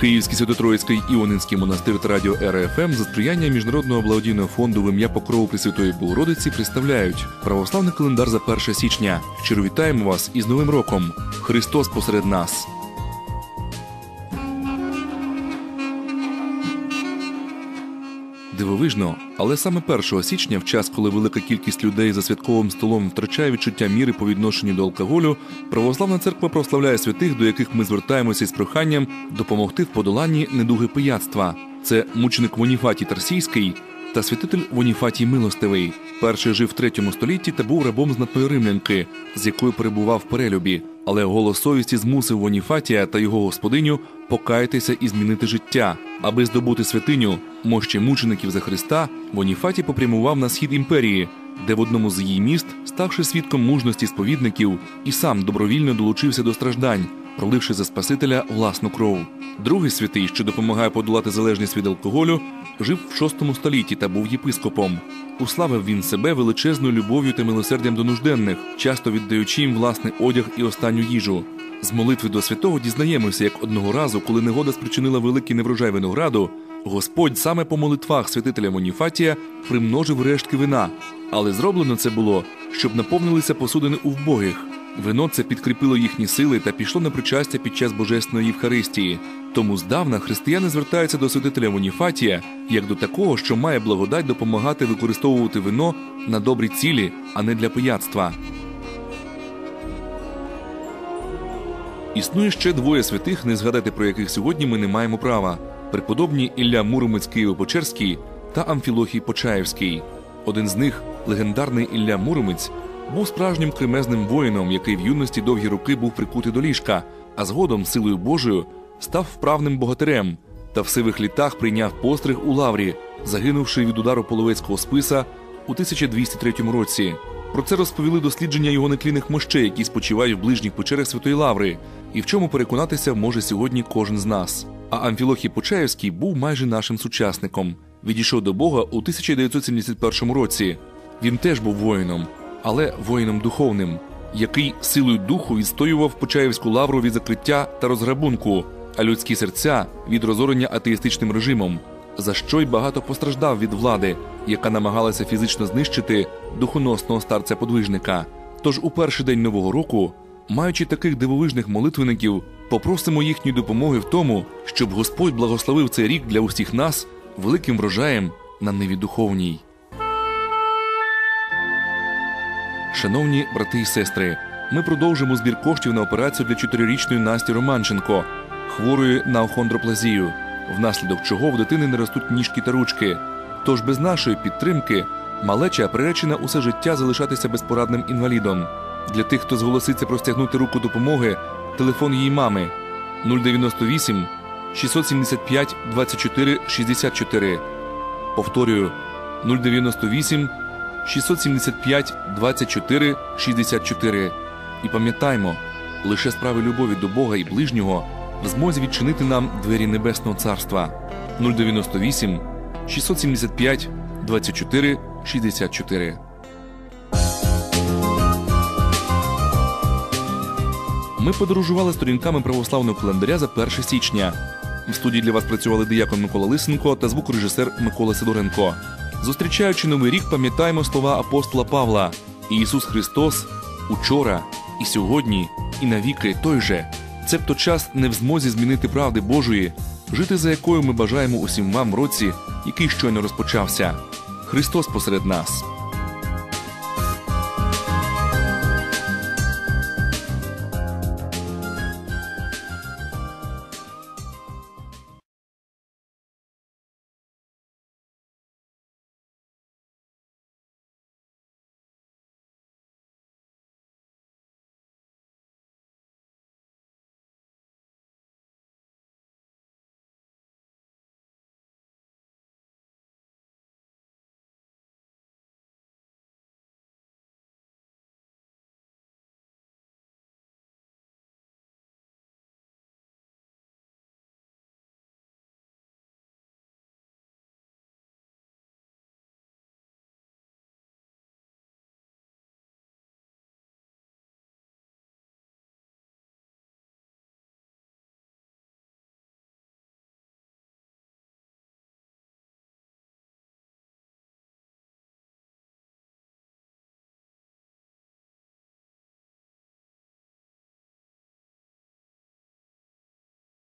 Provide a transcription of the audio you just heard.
Київський Свято-Троїцький Іонинський монастир та радіо РФМ за сприяння Міжнародного благодійного фонду в ім'я Покрову Пресвятої Богородиці представляють православний календар за 1 січня. Щиро вітаємо вас із Новим роком! Христос посеред нас! Дивовижно, але саме 1 січня, в час, коли велика кількість людей за святковим столом втрачає відчуття міри по відношенню до алкоголю, православна церква прославляє святих, до яких ми звертаємося із проханням допомогти в подоланні недуги пияцтва. Це мученик Воніфатій Тарсійський та святитель Воніфатій Милостивий. Перший жив в третьому столітті та був рабом знатної римлянки, з якою перебував в перелюбі. Але голос совісті змусив Воніфатія та його господиню покаятися і змінити життя. Аби здобути святиню мощі мучеників за Христа, Воніфатій попрямував на схід імперії, де в одному з її міст, ставши свідком мужності сповідників, і сам добровільно долучився до страждань, проливши за Спасителя власну кров. Другий святий, що допомагає подолати залежність від алкоголю, жив в VI столітті та був єпископом. Уславив він себе величезною любов'ю та милосердям до нужденних, часто віддаючи їм власний одяг і останню їжу. З молитви до святого дізнаємося, як одного разу, коли негода спричинила великий неврожай винограду, Господь саме по молитвах святителя Моніфатія примножив рештки вина, але зроблено це було, щоб наповнилися посудини у вбогих. Вино це підкріпило їхні сили та пішло на причастя під час божественної Євхаристії. Тому здавна християни звертаються до святителя Моніфатія як до такого, що має благодать допомагати використовувати вино на добрі цілі, а не для пияцтва. Існує ще двоє святих, не згадати про яких сьогодні ми не маємо права: преподобні Ілля Муромець Києво-Печерський та Амфілохій Почаївський. Один з них, легендарний Ілля Муромець, був справжнім кремезним воїном, який в юності довгі роки був прикутий до ліжка, а згодом, силою Божою, став вправним богатирем та в сивих літах прийняв постриг у лаврі, загинувши від удару половецького списа у 1203 році. Про це розповіли дослідження його нетлінних мощей, які спочивають в ближніх печерах Святої Лаври, і в чому переконатися може сьогодні кожен з нас. А Амфілохій Почаївський був майже нашим сучасником. Відійшов до Бога у 1971 році. Він теж був воїном, але воїном духовним, який силою духу відстоював Почаївську лавру від закриття та розграбунку, а людські серця від розорення атеїстичним режимом, за що й багато постраждав від влади, яка намагалася фізично знищити духоносного старця подвижника. Тож у перший день нового року, маючи таких дивовижних молитвенників, попросимо їхньої допомоги в тому, щоб Господь благословив цей рік для усіх нас великим врожаєм на ниві духовній. Шановні брати і сестри, ми продовжимо збір коштів на операцію для чотирирічної Насті Романченко, хворої на охондроплазію, внаслідок чого в дитини не ростуть ніжки та ручки. Тож без нашої підтримки малеча приречена усе життя залишатися безпорадним інвалідом. Для тих, хто зголоситься простягнути руку допомоги, телефон її мами 098 675 24 64. Повторюю 098 675 24 64. І пам'ятаймо, лише справи любові до Бога і ближнього в змозі відчинити нам двері Небесного Царства 098 675 24 64. Ми подорожували сторінками православного календаря за 1 січня. В студії для вас працювали диякон Микола Лисенко та звукорежисер Микола Сидоренко. Зустрічаючи новий рік, пам'ятаємо слова апостола Павла: Ісус Христос учора, і сьогодні, і навіки той же. Цебто час не в змозі змінити правди Божої, жити за якою ми бажаємо усім вам році, який щойно розпочався. Христос посеред нас.